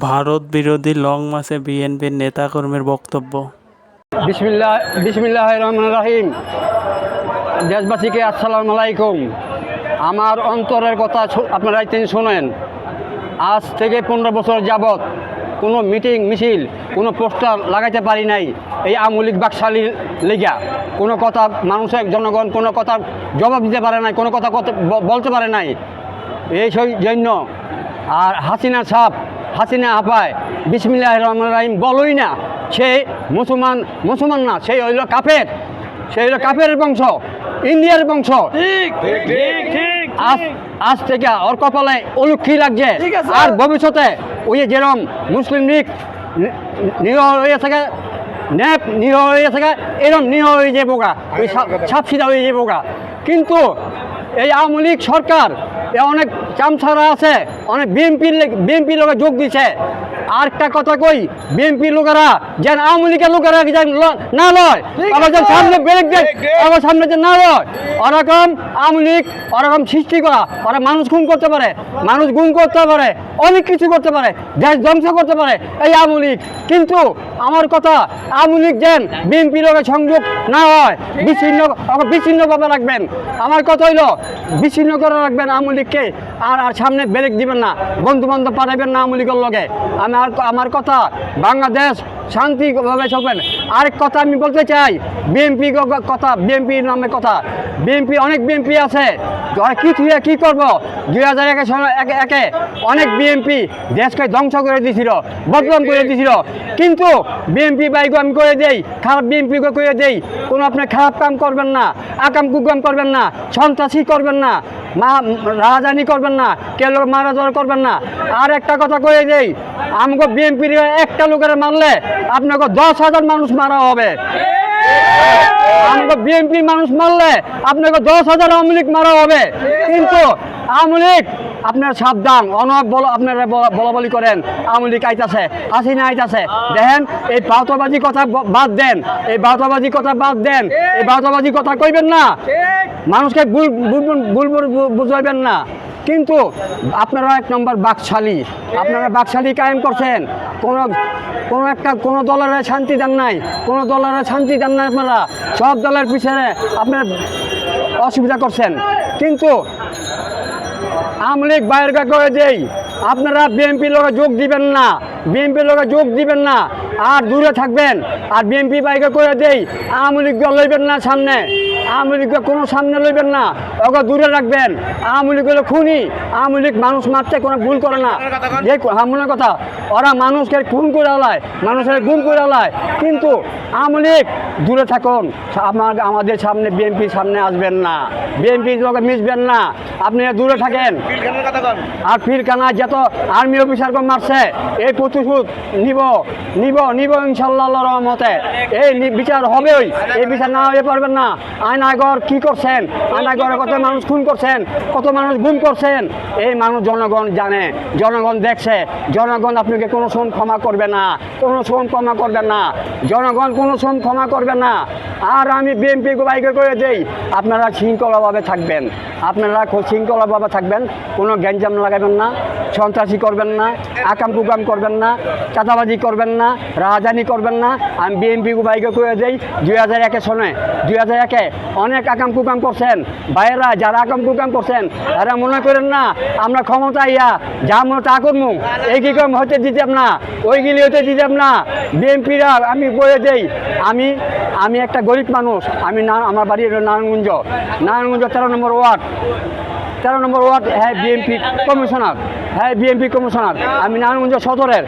ভারত বিরোধী লং মার্চে বিএনপির নেতাকর্মীর বক্তব্য। বিসমিল্লাহ বিসমিল্লাহ রহমান রাহিম। দেশবাসীকে আসসালামু আলাইকুম। আমার অন্তরের কথা আপনারা তিনি শোনেন। আজ থেকে পনেরো বছর যাবৎ কোনো মিটিং, মিছিল, কোনো পোস্টার লাগাইতে পারি নাই এই আমলিক বাকশালীর লেগা। কোনো কথা মানুষের, জনগণ কোনো কথা জবাব দিতে পারে নাই, কোনো কথা বলতে পারে নাই। এই জন্য। আর হাসিনা সাপ হাসিনা আপায় বিসমিল্লাহ রহমান রাহিম বলোই না সে মুসলমান মুসলমান না সে হইল কাফের সে হইল কাফের বংশ ইন্ডিয়ার বংশ। আজ আজ থেকে ওর কপালে অলুক্ষী লাগছে। আর ভবিষ্যতে ওই যে যেরকম মুসলিম লীগ নিরহ হয়ে থাকে ন্যাপ নিরহ হয়ে থাকে এরম নিরহ হয়ে যাব গা ওই সাপ সিধা হয়ে যাব গা কিন্তু এই আওয়ামী লীগ সরকার এ অনেক চামছাড়া আছে। অনেক বিএনপির বিএনপির লোকে যোগ দিছে। আর একটা কথা কই বিএনপি লোকেরা যেন আওয়ামী লীগের লোকেরা যেন না লয় আবার যেন সামনে ব্রেক দেয় আবার সামনে যে না লয়। ওরকম আওয়ামী লীগ ওরকম সৃষ্টি করা ওরা মানুষ খুন করতে পারে মানুষ গুম করতে পারে অনেক কিছু করতে পারে দেশ ধ্বংস করতে পারে এই আওয়ামী লীগ। কিন্তু আমার কথা আওয়ামী লীগ যেন বিএনপি লোকের সংযোগ না হয় বিচ্ছিন্ন বিচ্ছিন্নভাবে রাখবেন। আমার কথা হইল বিচ্ছিন্ন করে রাখবেন আওয়ামী লীগকে আর আর সামনে ব্রেক দিবেন না। বন্ধু বান্ধব পাঠাবেন না আওয়ামী লীগের লগে। আমার আমার কথা, বাংলাদেশ শান্তিভাবে চলবেন আরেক কথা আমি বলতে চাই, বিএনপি কথা, বিএনপির নামে কথা। বিএনপি, অনেক বিএনপি আছে কি থুয়ে কি করব? দুই হাজার একে একে অনেক বিএনপি দেশকে ধ্বংস করে দিয়েছিল বদনাম করে দিয়েছিল কিন্তু বিএনপি বাইক আমি করে দেই, খারাপ বিএনপিকে করে দেই, কোনো আপনি খারাপ কাম করবেন না, আকাম কুকাম করবেন না, সন্ত্রাসী করবেন না, মা, রাজানি করবেন না কে লোক মারা ধরা করবেন না। আর একটা কথা কয়ে দেই আমাকে বিএনপির একটা লোকের মারলে আপনাকে দশ হাজার মানুষ মারা হবে। আমাকে বিএনপি মানুষ মারলে আপনাকে দশ হাজার আওয়ামী লীগ মারা হবে। কিন্তু আওয়ামী লীগ, আপনার সাবধান, অনেক বল আপনারা বলা- বলা বলি করেন, আওয়ামী লীগ আইতাছে আসি না আইতাছে। দেখেন, এই বাউতাবাজি কথা বাদ দেন, এই বাউতাবাজি কথা বাদ দেন, এই বাউতাবাজি কথা কইবেন না। মানুষকে ভুল বুঝাইবেন না। কিন্তু আপনারা এক নম্বর বাকশালী। আপনারা বাকশালী কায়েম করছেন। কোনো কোনো একটা, কোনো দলের শান্তি দেন নাই। কোনো দলের শান্তি দেন নাই আপনারা। সব দলের পিছনে আপনার অসুবিধা করছেন। কিন্তু আওয়ামী লীগ বাইরে করে দেই? আপনারা বিএনপির লোকে যোগ দিবেন না। বিএনপির লোকে যোগ দিবেন না। আর দূরে থাকবেন। আর বিএনপি বাইকে করে দেই, আওয়ামী লীগ লইবেন না সামনে। আওয়ামী লীগকে কোনো সামনে লইবেন না। ওকে দূরে রাখবেন। আওয়ামী লীগ হলো খুনি। আওয়ামী লীগ মানুষ মারতে কোনো ভুল করে না। যে হামলার কথা, ওরা মানুষকে খুন করে আলায়, মানুষের গুম করে আলায়। কিন্তু আওয়ামী লীগ দূরে থাকুন। আমার আমাদের সামনে বিএনপির সামনে আসবেন না। বিএনপির লোকে মিশবেন না। আপনি দূরে থাকেন। আর ফিরকানা যত আর্মি অফিসারকে মারছে, এই প্রতিশোধ নিব নিব নিব ইনশাল্লাহ রহমতে। এই বিচার হবেই। এই বিচার না হয়ে পারবেন না। আয়নাগর কি করছেন? আয়নাগরে কত মানুষ খুন করছেন? কত মানুষ গুম করছেন? এই মানুষ জনগণ জানে। জনগণ দেখছে। জনগণ আপনাকে কোনো সময় ক্ষমা করবে না। কোনো সময় ক্ষমা করবে না। জনগণ কোনো সময় ক্ষমা করবে না। আর আমি বিএনপি বাইকে করে দেই, আপনারা শৃঙ্খলাভাবে থাকবেন। আপনারা শৃঙ্খলাভাবে থাকবেন, কোনো গ্যাঞ্জাম লাগাবেন না। সন্ত্রাসী করবেন না, আকাম কুকাম করবেন না, চাঁদাবাজি করবেন না রাজধানী করবেন না। আমি বিএনপি বাইকে করে দেই, দুই হাজার একে সনে দুই হাজার একে অনেক আকাম কুকাম করছেন, ভাইয়েরা যারা আকাম কুকাম করছেন, তারা মনে করেন না, আমরা ক্ষমতা ইয়া যা মনে তা করমু, এই কি কম হতে দিতাম না ওইগুলি হতে দিতাম না। বিএনপিরা, আমি বলে দেই, আমি আমি একটা গরিব মানুষ, আমি না, আমার বাড়ি নারায়ণগঞ্জ নারায়ণগঞ্জ তেরো নম্বর ওয়ার্ড। তেরো নম্বর ওয়ার্ড হ্যাঁ বিএমপি কমিশনার। হ্যাঁ বিএমপি কমিশনার। আমি নারায়ণগঞ্জ সদরের।